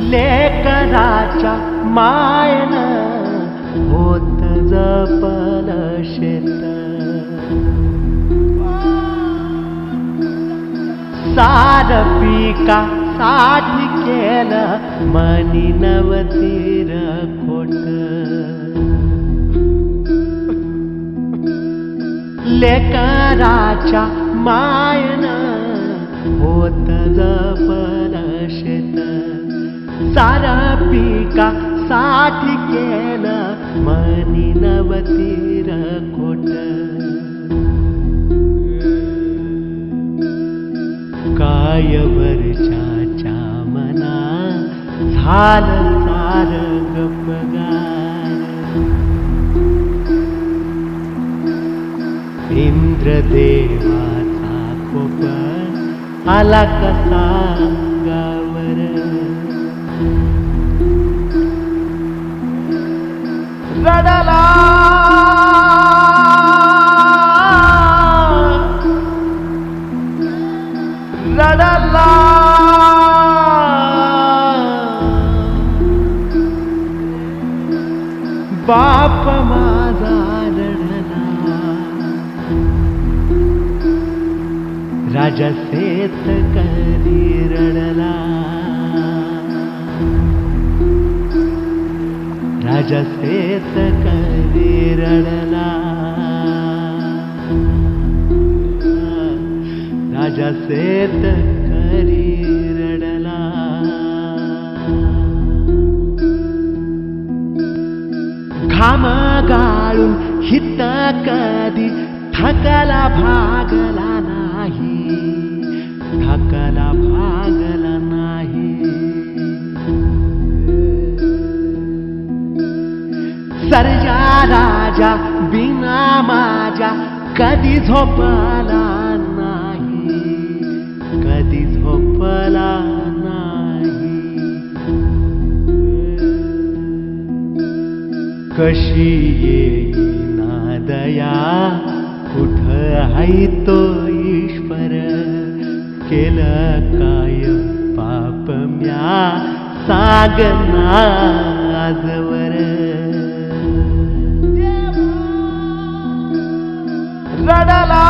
लेकराच्या मायन होत जपल शेत. सार पिका साठी केलं मनी नवतीर खोट. लेकराच्या मायन होत जपल सारा पिका साठी केलं मनी नवतीर खोट काय वरच्या मना झालं सार गपगार। इंद्रदेवाचा कोप आला कसा गावर? रडला रडला बाप माझा रडला राजा सेत करी रडला राजा सेत करी रडला घाम गाळून हित कधी थकला भागला. सर्जा राजा बिना माझ्या कधी झोपला नाही. कधी झोपला नाही. कशी येईना दया कुठ आहे तो ईश्वर? केलं काय पाप म्या? सागना आजवर. रडला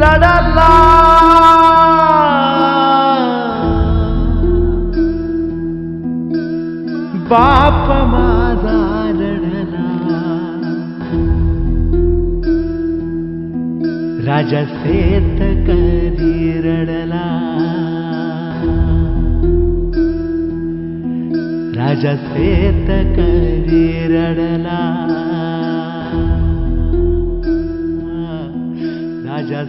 रडला बाप माझा रडला ेत राजा